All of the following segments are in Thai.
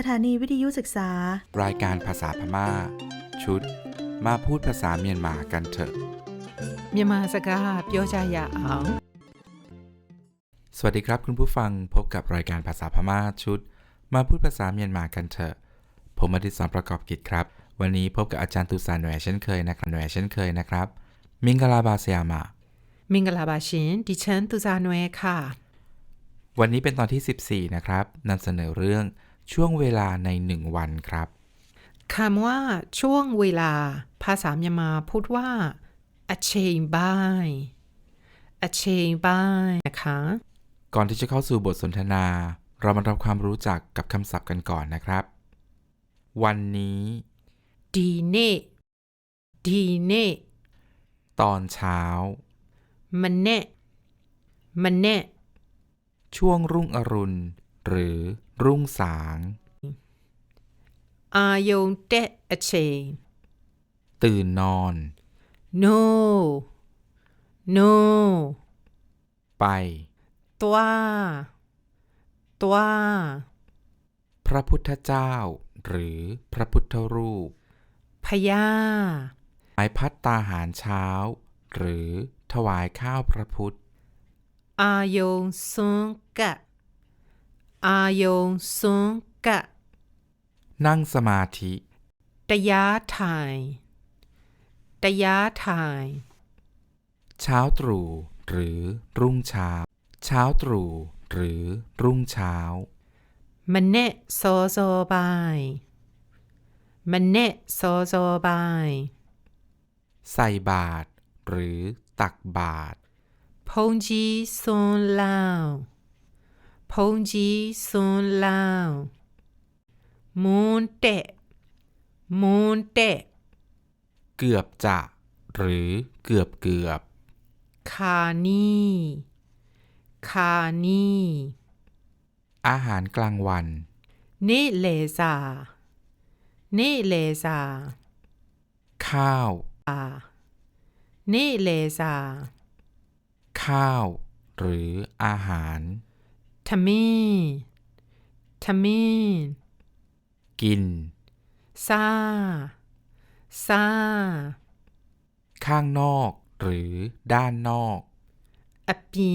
สถานีวิทยุศึกษา รายการภาษาพมา่า ชุด มาพูดภาษาเมียนมากันเถอะ เมียนมาสกาเปียชายาอ๋งสวัสดีครับคุณผู้ฟังพบกับรายการภาษาพม่าชุด มาพูดภาษาเมียนมากันเถอะ ผมอดิศรประกอบกิจครับ วันนี้พบกับอาจารย์ตุสานหน่วเช่นเคยนะครับหน่วเช่นเคยนะครับ มิงกลาบาสยามามิงกลาบาชินดิฉันตุสานหน่วค่ะ วันนี้เป็นตอนที่ 14 นะครับนำเสนอเรื่อง ช่วงเวลาในหนึ่งวันครับคำว่าช่วงเวลา ภาษาเมียมาพูดว่า a c h a i n b y a c h a i n b y นะคะ ก่อนที่จะเข้าสู่บทสนทนา เรามาทำความรู้จักกับคำศัพท์กันก่อนนะครับ วันนี้ดีเน่ดีเน่ตอนเช้า มันเน่มันเน่ช่วงรุ่งอรุณ หรือ รุ่งสาง Are you dead a chain ตื่นนอน No No ไป ตัวตัวพระพุทธเจ้า หรือพระพุทธรูปพญาหมายพัดตาหารเช้า หรือถวายข้าวพระพุทธ อาโยงซุงกะ อาโยงซุงกะ นั่งสมาธิตยาไทายตยาไทยเช้าตรู่หรือรุ่งเช้า เช้าตรู่หรือรุ่งเช้า มันเนโซโซบาย มันเนโซโซบาย ใส่บาตรหรือตักบาตรพงจีซนลาว พงจีซุนลาวมูนเตะมูนเตะเกือบจะ หรือเกือบเกือบคานีคานีอาหารกลางวัน นิเลซานิเลซาข้าวนิเลซาข้าว หรืออาหาร ทามีทามีกิน ซา ซา ข้างนอกหรือด้านนอกอปี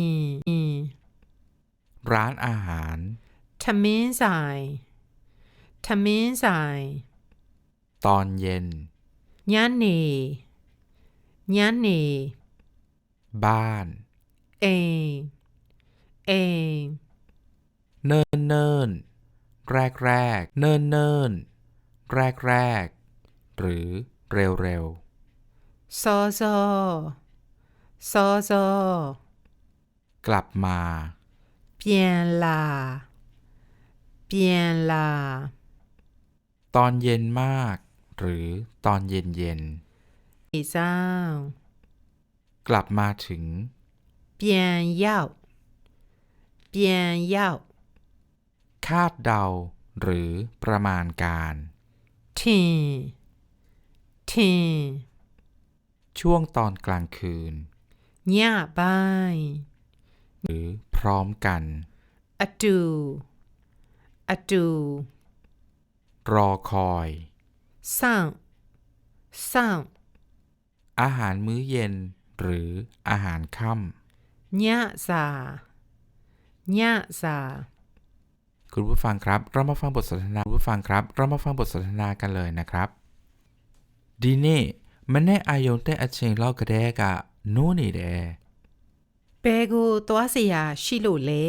ร้านอาหารทามีสายทมีสายตอนเย็นยันนียันนีบ้าน เอง เอ เนิ่นเนิ่นแรกแรกเนิ่นเนิ่นแรกแรกหรือเร็วเร็วซอซอซอซอกลับมาเปลี่ยนลาเปลี่ยนลาตอนเย็นมาก หรือตอนเย็นเย็นอีซ่ากลับมาถึงเปลี่ยนยาวเปลี่ยนยาว คาดเดา หรือประมาณการ ที ที ช่วงตอนกลางคืนเงียบายหรือพร้อมกันอดูอดูรอคอยสั่งสั่งอาหารมื้อเย็น หรืออาหารค่ำเนียซาเนียซา คุณผู้ฟังครับ เรามาฟังบทสนทนาคุณผู้ฟังครับ เรามาฟังบทสนทนากันเลยนะครับ ดีนี่มันแน่อายงแต่อเชงเล่ากระแดกะนู่นนี่แด ဘဲကိုသွားเสียရှိလို့လဲ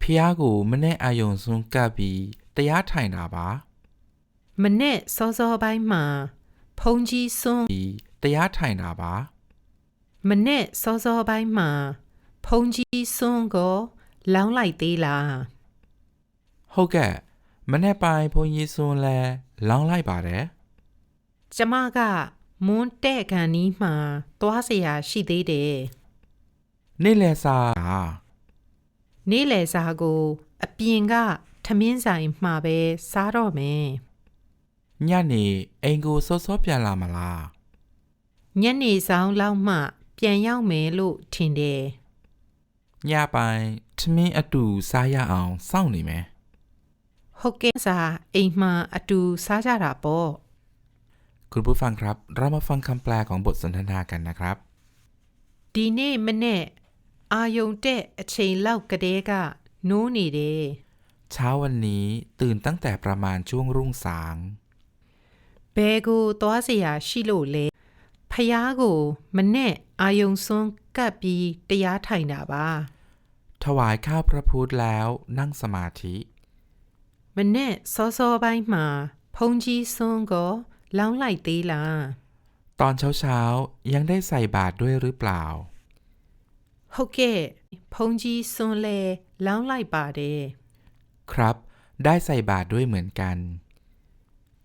ဖះကိုမနဲ့အာယုံစွန်းကပ်ပြီးတရားထိုင်တာပါ မနဲ့စောစောပိုင်းမှာဖုန်ကြီးစွန်း ပြီးတရားထိုင်တာပါ မနဲ့စောစောပိုင်းမှာဖုန်ကြီးစွန်းကိုလောင်းလိုက်သေးလား ဟုတ်ကဲ့မနဲ့ပိုင်းဘုန်းကြီးစွန်းလဲလောင်းလိုက်ပါတယ် ကျမကမွန်းတဲ့ကန်นี้မှာသွားเสียရှိသေးတယ် နေ့လဲစာ နေ့လယ်စာကိုအပြင်ကထမင်းဆိုင်မှာပဲစားတော့မယ် ညနေအိမ်ကိုစောစောပြန်လာမလား ညနေဆောင်လောက်မှပြန်ရောက်မယ်လို့ထင်တယ် ညပိုင်းထမင်းအတူစားရအောင်စောင့်နေမယ် ဟုတ်ကဲ့စာအိမ်မှာအတူစားကြတာပေါ့ คุณผู้ฟังครับ เรามาฟังคำแปลของบทสนทนากันนะครับ ဒီနေ့မနေ့အာယုံတဲ့အချိန်လောက်ကတည်းကနိုးနေတယ် เช้าวันนี้ตื่นตั้งแต่ประมาณช่วงรุ่งสาง ဘဲကိုသွားเสียရှိလို့လေဖះကိုမနေ့အာယုံစွန်းကပ်ပြီးတရားထိုင်တာပါ ถวายข้าวพระพุทธแล้วนั่งสมาธิ မနေ့စောစောပိုင်းမှာဖုန်ကြီးစွန်းကိုလောင်းလိုက်သေးလား ตอนเช้าเช้าๆยังได้ใส่บาตรด้วยหรือเปล่า ဟုတ်ကဲ့ဖုန်ကြီးစွန်းလဲလောင်းလိုက်ပါတယ် ครับ ได้ใส่บาตรด้วยเหมือนกัน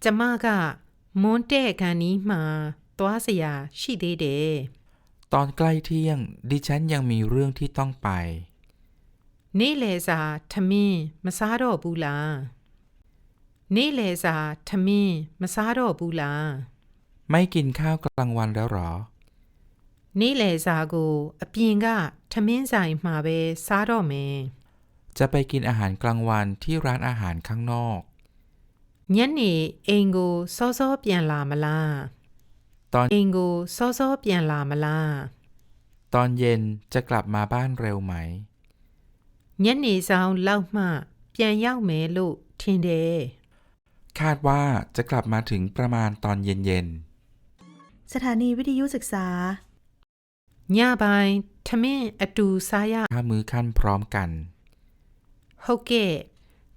ကျမကမွန်းတဲ့ကန်นี้မှာသွားเสียရှိသေးတယ် ตอนใกล้เที่ยง ดิฉันยังมีเรื่องที่ต้องไป နေ့လေစာထမင်း မစားတော့ဘူးလားနေ့လေစာထမင်းမစားတော့ဘူးလား ไม่กินข้าวกลางวันแล้วเหรอ နေ့လေစာကိုအပြင်ကထမင်းဆိုင်မှာပဲစားတော့မယ် จะไปกินอาหารกลางวันที่ร้านอาหารข้างนอก ညနေအိမ်ကိုစောစောပြန်လာမလား ตอน အိမ်ကိုစောစောပြန်လာမလား ตอนเย็นจะกลับมาบ้านเร็วไหม ညနေဆောင်လောက်မှပြန်ရောက်မယ်လို့ထင်တယ် คาดว่าจะกลับมาถึงประมาณตอนเย็นๆ สถานีวิทยุศึกษาญ่าบายทเมอดูซายาข้ามือขั้นพร้อมกันโอเค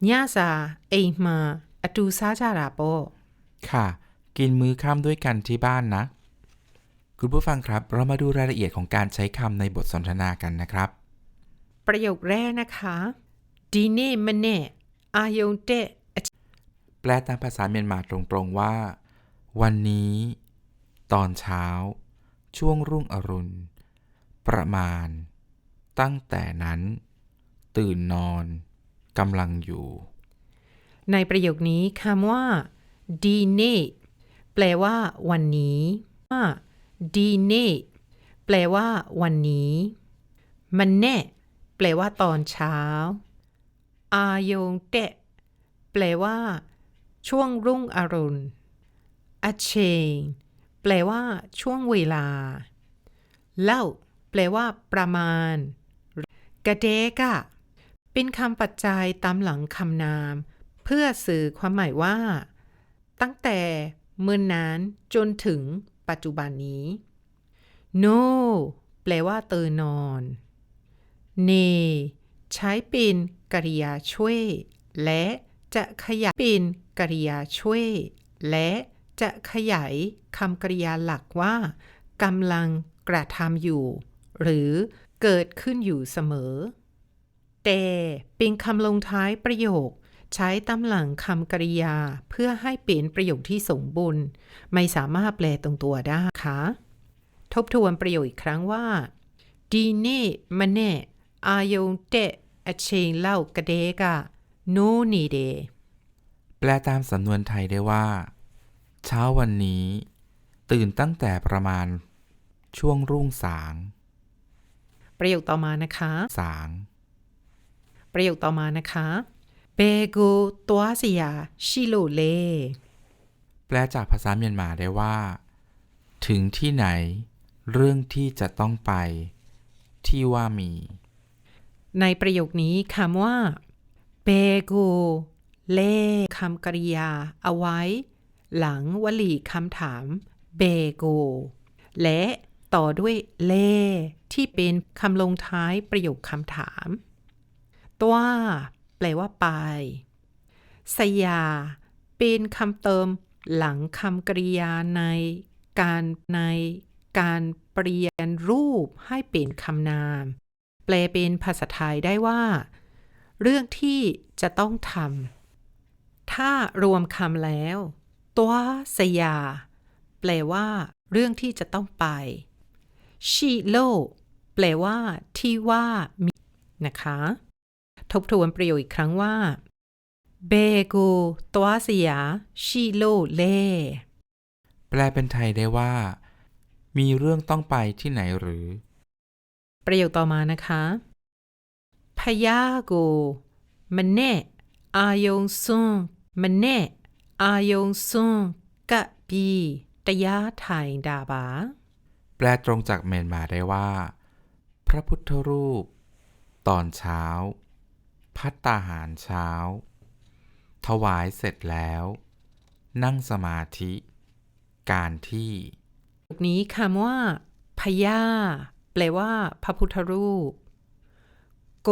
ญ่าซาเอมาอดูซาจาราโปค่ะ กินมื้อข้ามด้วยกันที่บ้านนะ คุณผู้ฟังครับ เรามาดูรายละเอียดของการใช้คำในบทสนทนากันนะครับ ประโยคแรกนะคะดีเน่มันเน่อาโยเต แปลตามภาษาเมียนมาตรงๆว่า วันนี้ ตอนเช้า ช่วงรุ่งอรุณ ประมาณ ตั้งแต่นั้น ตื่นนอนกำลังอยู่ ในประโยคนี้คำว่า ดีเน่แปลว่า วันนี้ว่าดีเน่แปลว่า วันนี้ มันแน่ แปลว่า ตอนเช้า อายงเตะแปลว่า ช่วงรุ่งอรุณอเชงแปลว่า ช่วงเวลา เล่า แปลว่า ประมาณ กระเดกะ เป็นคำปัจจัยตามหลังคำนาม เพื่อสื่อความหมายว่า ตั้งแต่เมื่อนนั้นจนถึงปัจจุบันนี้ no แปลว่าตื่นนอน เน ใช้เป็นกริยาช่วย และจะขยายเป็น กริยาช่วย และจะขยายคำกริยาหลักว่ากำลังกระทำอยู่ หรือเกิดขึ้นอยู่เสมอ แต่เป็นคำลงท้ายประโยค ใช้ตามหลังคำกริยาเพื่อให้เป็นประโยคที่สมบูรณ์ ไม่สามารถแปลตรงตัวได้ค่ะทบทวนประโยคอีกครั้งว่าดีเน่มะเน่อายงเตะอเชงเล่ากระเดกะโนนีเด แปลตามสำนวนไทยได้ว่า เช้าวันนี้ ตื่นตั้งแต่ประมาณ ช่วงรุ่งสาง ประโยคต่อมานะคะ สาง ประโยคต่อมานะคะเบโกตัวเสียชิโลเลแปลจากภาษาเมียนมาได้ว่า ถึงที่ไหน เรื่องที่จะต้องไป ที่ว่ามี ในประโยคนี้คำว่าเบโก เล่คำกริยา เอาไว้ หลังวลีคำถามเบโก และต่อด้วยเล่ที่เป็นคำลงท้ายประโยคคำถาม ตัวแปลว่าไป สยา เป็นคำเติมหลังคำกริยาใน การใน การเปลี่ยนรูปให้เป็นคำนาม แปลเป็นภาษาไทยได้ว่า เรื่องที่จะต้องทำ ถ้ารวมคำแล้ว ตัวสยา แปลว่า เรื่องที่จะต้องไปชิโลแปลว่า ที่ว่ามีนะคะ ทบทวนประโยคอีกครั้งว่าเบโกตัวเสียชิโลเลแปลเป็นไทยได้ว่า มีเรื่องต้องไปที่ไหนหรือ ประโยคต่อมานะคะพยาโกมันแน่อายงซุง มันแน่อายงซุงกะปีตะยาไทยดาบา แปลตรงจากเมียนมาได้ว่า พระพุทธรูป ตอนเช้า พัตตาหารเช้า ถวายเสร็จแล้ว นั่งสมาธิ การที่นี้คำว่าพยาแปลว่า พระพุทธรูป โก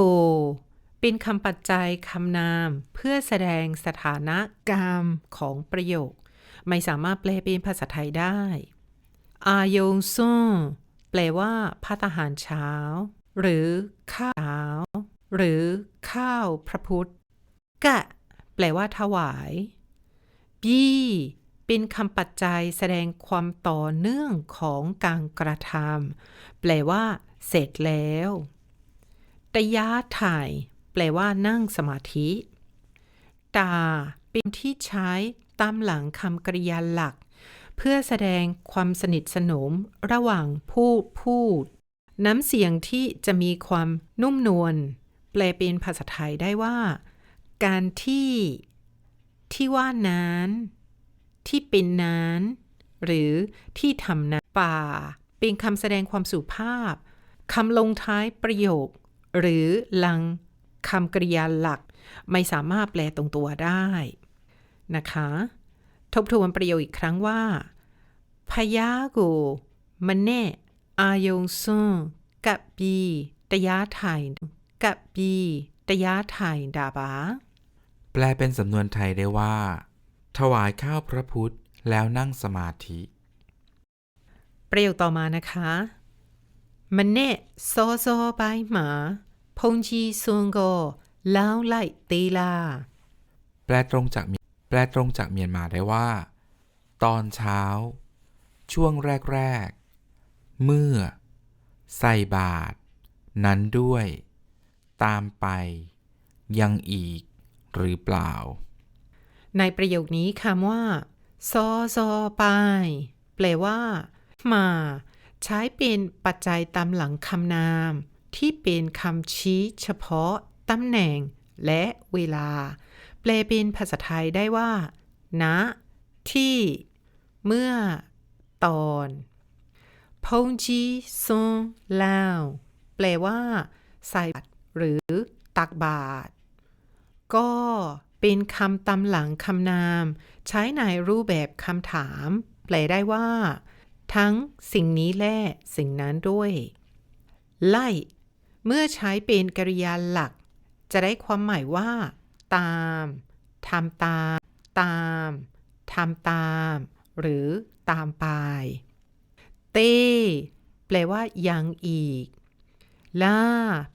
เป็นคำปัจจัยคำนาม เพื่อแสดงสถานะกรรมของประโยค ไม่สามารถแปลเป็นภาษาไทยได้ อายงซุงแปลว่าพัตหารเช้า หรือข้าวเช้าหรือข้าวพระพุทธ กะ แปลว่าถวายบี้เป็นคำปัจจัยแสดงความต่อเนื่องของการกระทำแปลว่า เสร็จแล้วตยาถ่าย แปลว่านั่งสมาธิ ตา เป็นที่ใช้ตามหลังคำกริยาหลัก เพื่อแสดงความสนิทสนมระหว่างผู้พูด น้ำเสียงที่จะมีความนุ่มนวลแปลเป็นภาษาไทยได้ว่า การที่ ที่ว่านั้น ที่เป็นนั้น หรือที่ทำนั้นป่า เป็นคำแสดงความสุภาพคำลงท้ายประโยค หรือหลัง คำกริยาหลัก ไม่สามารถแปลตรงตัวได้นะคะ ทบทวนประโยคอีกครั้งว่าพยาโกมันแน่อายงซุงกับปีตยาไทยกับปีตยาไทยดาบา แปลเป็นสำนวนไทยได้ว่า ถวายข้าวพระพุทธแล้วนั่งสมาธิ ประโยคต่อมานะคะ มันเน่ซอซอไปหมา พงจีซุงโกแล้วไล่ตีลา แปลตรงจากเมียแปลตรงจากเมียนมาได้ว่า ตอนเช้า ช่วงแรก ๆ เมื่อ ใส่บาตรนั้นด้วย ตามไป ยังอีก หรือเปล่า ในประโยคนี้คำว่า ซอซอไปแปลว่า มา ใช้เป็นปัจจัยตามหลังคำนาม ที่เป็นคำชี้เฉพาะตำแหน่งและเวลา แปลเป็นภาษาไทยได้ว่าณที่ เมื่อ ตอนพงจีซงลาวแปลว่า ใส่บาตรหรือตักบาตรก็เป็นคำตำหลังคำนาม ใช้ในรูปแบบคำถาม แปลได้ว่า ทั้งสิ่งนี้และสิ่งนั้นด้วย ไล่ เมื่อใช้เป็นกริยาหลัก จะได้ความหมายว่า ตามทำตาม ตามทำตาม หรือตามไป เต้แปลว่ายังอีก ล่า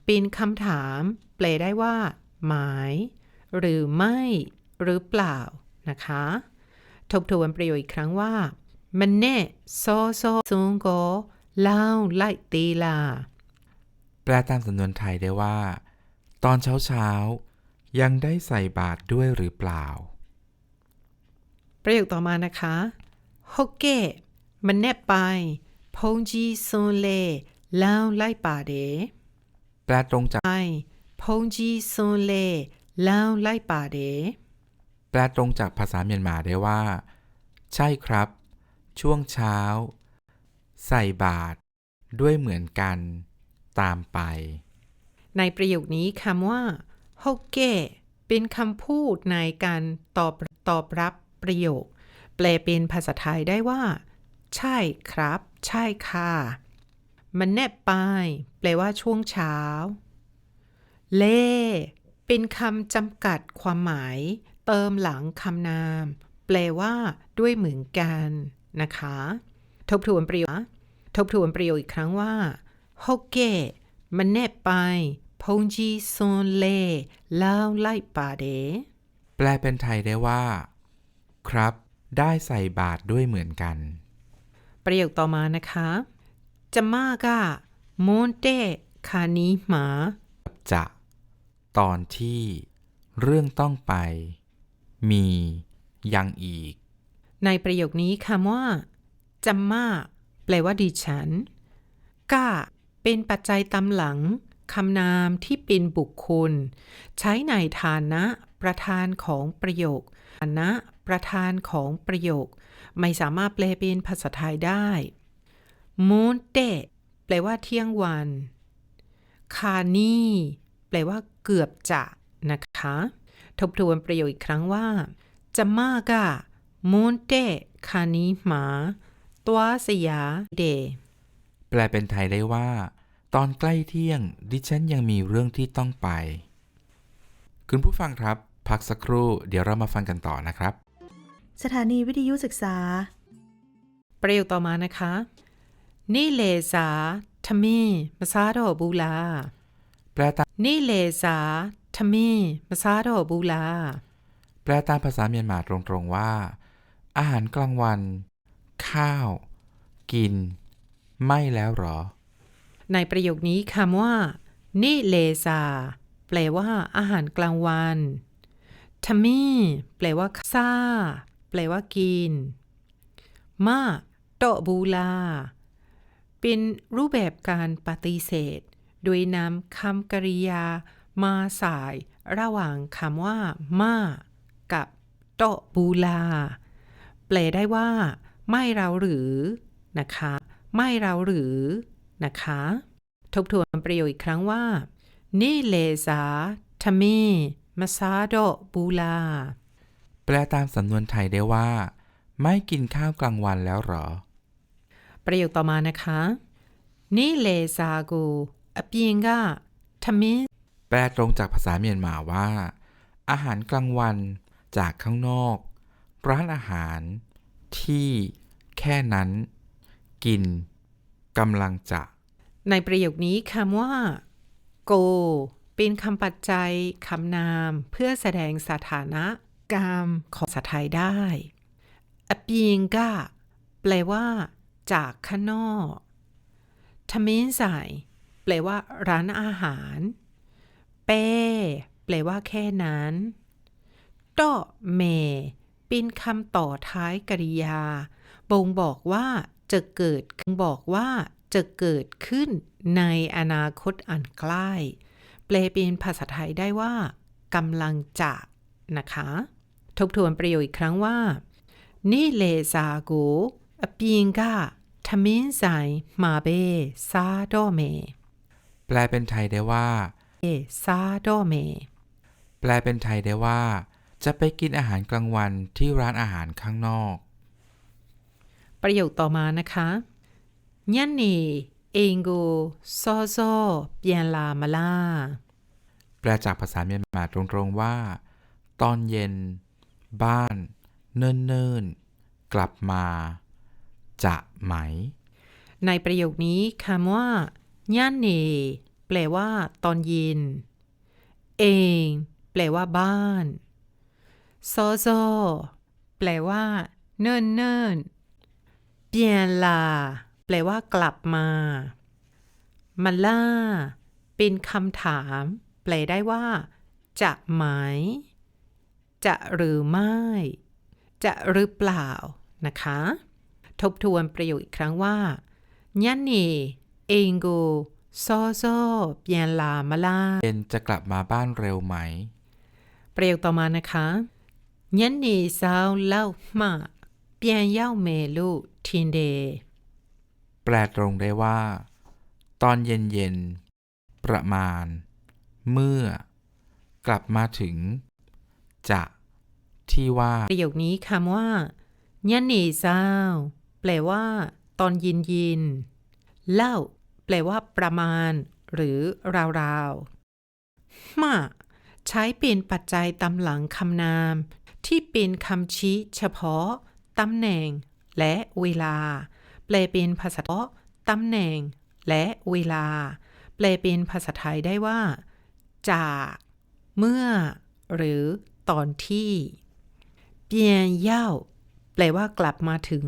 เป็นคำถาม แปลได้ว่า หมาย หรือไม่ หรือเปล่า นะคะ ทบทวนประโยคอีกครั้งว่ามันแน่ซอซอซุงโกเล่าไล่ตีลา แปลตามสำนวนไทยได้ว่า ตอนเช้าเช้าๆยังได้ใส่บาตรด้วยหรือเปล่า ประโยคต่อมานะคะฮกเก้มันแนบไปพงจีซุนเลเล่าไล่ป่าเดแปลตรงจากไปพงจีซุนเลเล่าไล่ป่าเดแปลตรงจากภาษาเมียนมาได้ว่า ใช่ครับ ช่วงเช้า ใส่บาตรด้วยเหมือนกัน ตามไป ในประโยคนี้คำว่าฮกเก้เป็นคำพูดในการตอบตอบรับประโยค แปลเป็นภาษาไทยได้ว่า ใช่ครับ ใช่ค่ะ มันแนบไป แปลว่าช่วงเช้า เล่เป็นคำจำกัดความหมาย เติมหลังคำนาม แปลว่า ด้วยเหมือนกันนะคะ ทบทวนประโยค ทบทวนประโยคอีกครั้งว่า ฮกเก้มันแนบไปพงจีซอนเล่เล่าไล่ป่าเดแปลเป็นไทยได้ว่า ครับ ได้ใส่บาตรด้วยเหมือนกัน ประโยคต่อมานะคะจะมากะมอนเตคานิหมาจะ ตอนที่ เรื่องต้องไป มี ยังอีก ในประโยคนี้คำว่าจะมาแปลว่าดิฉันกะ เป็นปัจจัยตำหลังคำนามที่เป็นบุคคล ใช้ในฐานะประธานของประโยคฐานะประธานของประโยค ไม่สามารถแปลเป็นภาษาไทยได้มูนเตแปลว่าเที่ยงวันคานี่แปลว่าเกือบจะนะคะ ทบทวนประโยคอีกครั้งว่าจะมากะมูนเตคานีหมาตัวสยาเด แปลเป็นไทยได้ว่า ตอนใกล้เที่ยง ดิฉันยังมีเรื่องที่ต้องไป คุณผู้ฟังครับ พักสักครู่ เดี๋ยวเรามาฟังกันต่อนะครับ สถานีวิทยุศึกษา ประโยคต่อมานะคะนี่เลสาทำไมีมาซาดอบูลา แปลตามนี่เลสาทำไมีมาซาดอบูลา แปลตามภาษาเมียนมาตรงๆว่า อาหารกลางวัน ข้าว กิน ไม่แล้วหรอ ในประโยคนี้คำว่านี่เลซาแปลว่า อาหารกลางวันทามีแปลว่าซาแปลว่ากิน มาโตบูลา เป็นรูปแบบการปฏิเสธ โดยนำคำกริยา มาใส่ระหว่างคำว่า มากับโตบูลา แปลได้ว่า ไม่เราหรือ นะคะ ไม่เราหรือนะคะ ทบทวนประโยคอีกครั้งว่านี่เลซาทามีมาซาโดบูลา แปลตามสำนวนไทยได้ว่า ไม่กินข้าวกลางวันแล้วเหรอ ประโยคต่อมานะคะนี่เลซากูอเปียงกะทามิแปลตรงจากภาษาเมียนมาว่า อาหารกลางวันจากข้างนอก ร้านอาหาร ที่ แค่นั้น กินกำลังจะ ในประโยคนี้คำว่าโกเป็นคำปัจจัยคำนามเพื่อแสดงสถานะกามของภาษาไทยได้อปีงกะแปลว่า จากข้างนอกทมินใส่แปลว่า ร้านอาหาร เป้แปลว่าแค่นั้นตอเมเป็นคำต่อท้ายกริยา บ่งบอกว่า จะเกิดบอกว่าจะเกิดขึ้นในอนาคตอันใกล้แปลเป็นภาษาไทยได้ว่ากำลังจะนะคะ ทบทวนประโยคอีกครั้งว่านี่เลซาโกอเปียงกะทมินไซมาเบซาโดเม แปลเป็นไทยได้ว่าเอซาโดเม แปลเป็นไทยได้ว่า จะไปกินอาหารกลางวันที่ร้านอาหารข้างนอก ประโยคต่อมานะคะญาเนเองโกซอซเปียนลามาลาแปลจากภาษาเมียนมาตรงๆว่า ตอนเย็น บ้าน เนิ่นๆ กลับมา จะไหม ในประโยคนี้คำว่าย่านเนแปลว่า ตอนเย็น เอง แปลว่า บ้านโซโซแปลว่า เนิ่นๆ เปลี่ยนลาแปลว่ากลับมา มาล่า เป็นคำถาม แปลได้ว่า จะไหม จะหรือไม่ จะหรือเปล่านะคะ ทบทวนประโยคอีกครั้งว่ายันนี่เองโกซอซเปลี่ยนลามาล่าเป็นจะกลับมาบ้านเร็วไหม ประโยคต่อมานะคะยันนี่สาวเล่ามาเปลี่ยนเย้าเมลู 14 day แปลตรงได้ว่า ตอนเย็นๆ ประมาณ เมื่อ กลับมาถึง จะ ที่ว่า ประโยคนี้คำว่ายันเนเจ้าแปลว่า ตอนเย็นยิน เล่า แปลว่า ประมาณ หรือ ราวๆมาใช้เป็นปัจจัยตำหลังคำนาม ที่เป็นคำชี้เฉพาะ ตำแหน่ง และเวลา แปลเป็นภาษาเาตำแหน่ง และเวลา แปลเป็นภาษาไทยได้ว่า จาก เมื่อ หรือตอนที่เปลี่ยนเย่าแปลว่ากลับมาถึง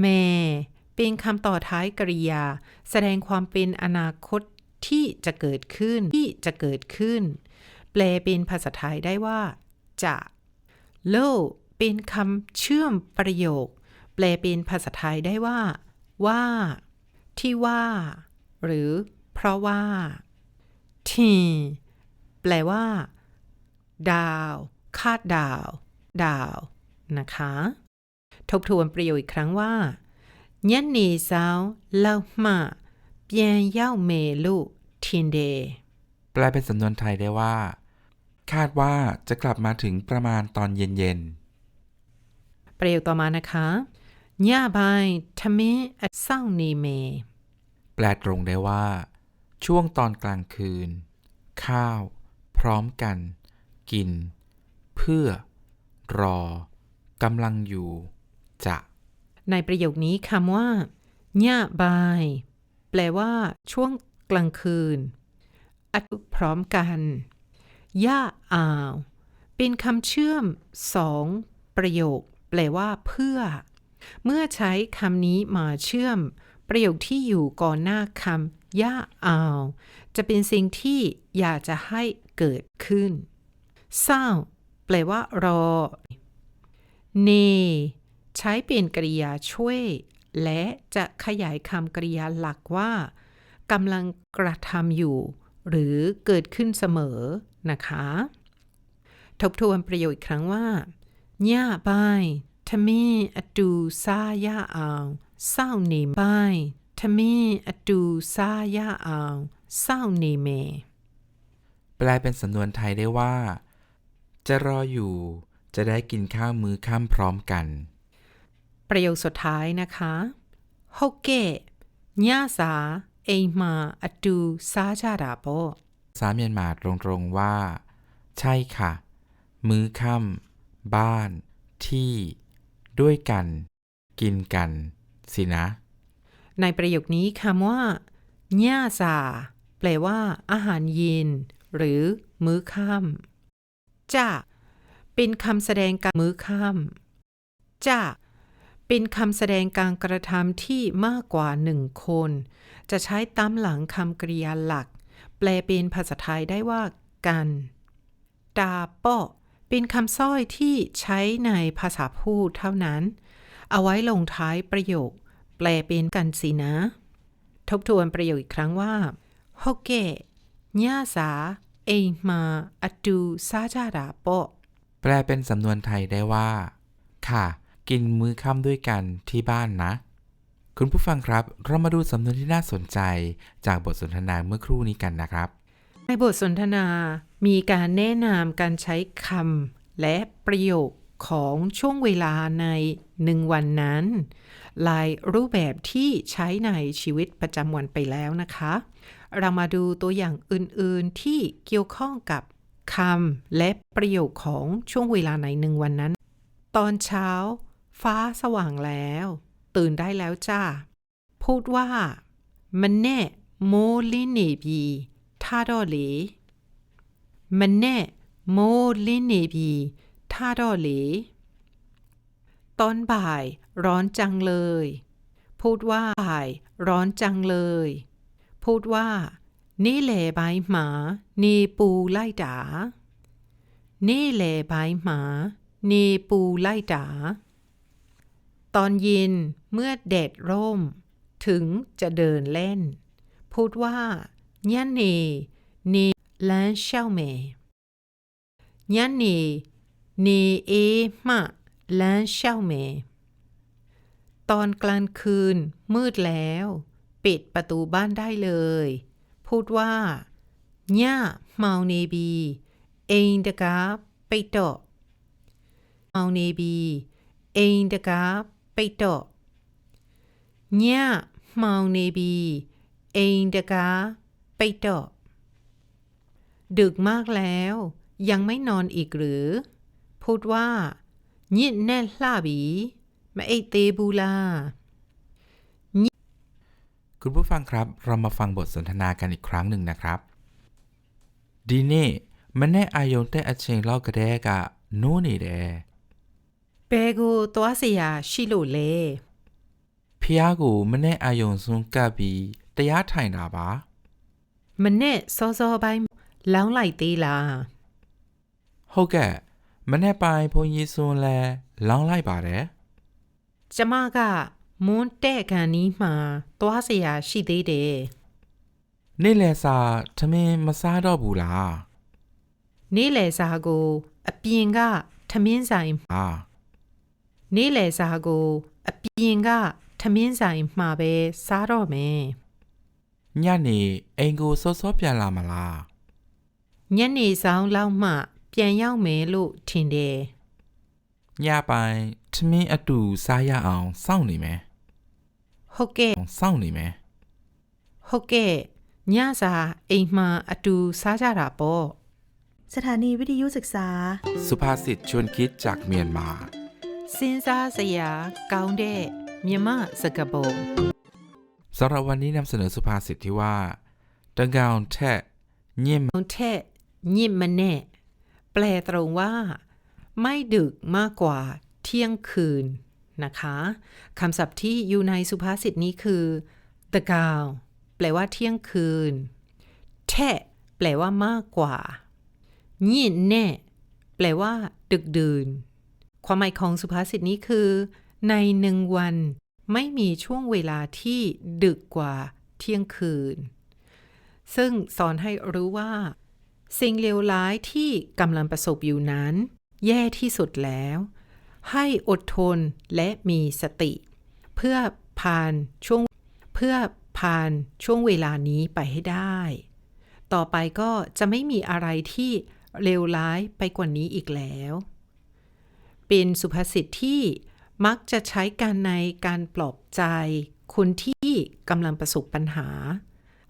แม่เป็นคำต่อท้ายกริยา แสดงความเป็นอนาคตที่จะเกิดขึ้นที่จะเกิดขึ้น แปลเป็นภาษาไทยได้ว่า จะ โล เป็นคำเชื่อมประโยค แปลเป็นภาษาไทยได้ว่า ว่า ที่ว่า หรือ เพราะว่าทีแปลว่า ดาว คาดดาว ดาว นะคะ ทบทวนประโยคอีกครั้งว่าညနေဆောင်လောက်မှပြန်ရောက်မယ်လို့ထင်တယ် แปลเป็นสำนวนไทยได้ว่า คาดว่าจะกลับมาถึงประมาณตอนเย็น ประโยคต่อมานะคะ ညပိုင်းထမင်းအဆောင်နေမယ် ๆ แปลตรงได้ว่า ช่วงตอนกลางคืน ข้าว พร้อมกัน กิน เพื่อ รอกำลังอยู่ จะ ในประโยคนี้คำว่าညပိုင်းแปลว่า ช่วงกลางคืนอัดพร้อมกันย่าอ่าว เป็นคำเชื่อมสองประโยค แปลว่า เพื่อ เมื่อใช้คำนี้มาเชื่อม ประโยคที่อยู่ก่อนหน้าคำย่าอาว จะเป็นสิ่งที่อยากจะให้เกิดขึ้นเศร้าแปลว่ารอ เน ใช้เป็นกริยาช่วย และจะขยายคำกริยาหลักว่ากำลังกระทำอยู่ หรือเกิดขึ้นเสมอนะคะ ทบทวนประโยคอีกครั้งว่าย่าบาย ทมีอดูซาย่าอาวเศร้าเนมบายทมีอดูซาย่าอาวเศร้าเนเม แปลเป็นสำนวนไทยได้ว่า จะรออยู่ จะได้กินข้าวมื้อค่ำพร้อมกัน ประโยคสุดท้ายนะคะฮกเกะညစာအိမ်မှာအတူစားကြတာပေါ့ สาเมียนมาตรงๆว่า ใช่ค่ะ มื้อค่ำบ้าน ที่ ด้วยกัน กินกัน สินะ ในประโยคนี้คำว่าညစာแปลว่า อาหารเย็นหรือ มื้อค่ำจะเป็นคำแสดงการมื้อค่ำจะเป็นคำแสดงการกระทำที่มากกว่าหนึ่งคน จะใช้ตามหลังคำกริยาหลัก แปลเป็นภาษาไทยได้ว่า กันดาเปาะ เป็นคำสร้อยที่ใช้ในภาษาพูดเท่านั้น เอาไว้ลงท้ายประโยค แปลเป็นกันสินะ ทบทวนประโยคอีกครั้งว่าโฮเกะญ่าสาเอมาอดูซาจาราโปแปลเป็นสำนวนไทยได้ว่า ค่ะ กินมื้อค่ำด้วยกันที่บ้านนะ คุณผู้ฟังครับ เรามาดูสำนวนที่น่าสนใจจากบทสนทนาเมื่อครู่นี้กันนะครับ ในบทสนทนามีการแนะนำการใช้คำและประโยคของช่วงเวลาในหนึ่งวันนั้น หลายรูปแบบที่ใช้ในชีวิตประจำวันไปแล้วนะคะ เรามาดูตัวอย่างอื่นๆที่เกี่ยวข้องกับคำและประโยคของช่วงเวลาในหนึ่งวันนั้น ตอนเช้า ฟ้าสว่างแล้ว ตื่นได้แล้วจ้า พูดว่ามันแน่โมลินเนบีท่าดอเล มันแน่โมลินเนบีท่าดอเลตอนบ่าย ร้อนจังเลย พูดว่าบ่าย ร้อนจังเลย พูดว่า นี่แหละใบหมา เนปูไล่ด่านี่แหละใบหมา เนปูไล่ด่า ตอนเย็นเมื่อแดดร่ม ถึงจะเดินเล่น พูดว่าညနေနေလမ်းလျှောက် 兰小美，娘你你เ嘛兰小美。ตอนกลางคืนมืดแล้ว ปิดประตูบ้านได้เลย พูดว่าญ่าเมาเนบีเองดกาไปตอเมาเนบีเองดกาไปตอญ่าเมาเนบีเองดกาไปตอ มากแล้ว ยังไม่นอนอีกหรือ พูดว่าညစ်แน่လှပြီမအိတ်သေးဘူးလား คุณผู้ฟังครับ เรามาฟังบทสนทนากันอีกครั้งหนึ่งนะครับ ดีนี่มันแน่อายงแต่อเชงเล่ากระแดกะโน่นี่แด ဘယ်ကိုသွားเสียရှိလို့လဲ ဖះကိုမနဲ့အာယုံစွန်းကပ်ပြီးတရားထိုင်တာပါ မနဲ့စောစောပိုင်း လောင်းလိုက်သေးလား ဟုတ်ကဲ့မနဲ့ပိုင်းဘုန်းကြီးစွန်းလဲလောင်းလိုက်ပါတယ် ကျမကမွန်းတဲ့ကန်နီးမှာသွားเสียရှိသေးတယ် နေ့လယ်စာထမင်းမစားတော့ဘူးလား နေ့လယ်စာကိုအပြင်ကထမင်းဆိုင် อ่า နေ့လယ်စာကိုအပြင်ကထမင်းဆိုင်မှာပဲစားတော့မယ် ညနေအိမ်ကိုစောစောပြန်လာမလား ညနေဆောင်လောက်မှပြန်ရောက်မယ်လို့ထင်တယ် ညပိုင်းထမင်းအတူစားရအောင်စောင့်နေမယ် ဟုတ်ကဲ့ စောင့်နေမယ် ဟုတ်ကဲ့ညစာအိမ်မှာအတူစားကြတာပေါ့ สถานีวิทยุศึกษา สุภาษิตชวนคิดจากเมียนมา စဉ်းစားစရာကောင်းတဲ့မြမစကားပုံ สำหรับวันนี้นำเสนอสุภาษิตที่ว่าดังกาวแท้เงียม ထက် ยิ่มมันแน่ แปลตรงว่า ไม่ดึกมากกว่าเที่ยงคืนนะคะคำศัพท์ที่อยู่ในสุภาษิตนี้คือตะกาวแปลว่าเที่ยงคืนแท่แปลว่ามากกว่ายิ่มแน่แปลว่า ดึกดื่น ความหมายของสุภาษิตนี้คือ ในหนึ่งวัน ไม่มีช่วงเวลาที่ดึกกว่าเที่ยงคืน ซึ่งสอนให้รู้ว่า สิ่งเลวร้ายที่กำลังประสบอยู่นั้น แย่ที่สุดแล้ว ให้อดทนและมีสติ เพื่อผ่านช่วงเพื่อผ่านช่วงเวลานี้ไปให้ได้ ต่อไปก็จะไม่มีอะไรที่เลวร้ายไปกว่านี้อีกแล้ว เป็นสุภาษิตที่มักจะใช้กันในการปลอบใจ คนที่กำลังประสบปัญหา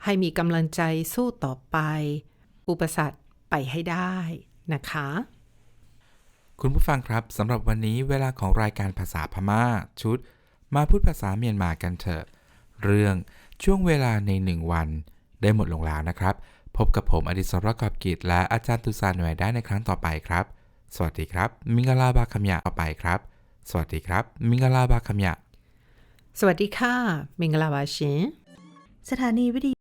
ให้มีกำลังใจสู้ต่อไป อุปสรรคไปให้ได้นะคะ คุณผู้ฟังครับสำหรับวันนี้เวลาของรายการภาษาพม่าชุด มาพูดภาษาเมียนมากันเถอะ เรื่องช่วงเวลาในหนึ่งวัน ได้หมดลงแล้วนะครับ พบกับผมอดิศรประกอบกิจและอาจารย์ตุสานหน่วยได้ในครั้งต่อไปครับ สวัสดีครับ มิงกลาบาคำยะต่อไปครับ สวัสดีครับ มิงกลาบาคำยะสวัสดีค่ะ มิงกลาบาชินสถานีวิทยุ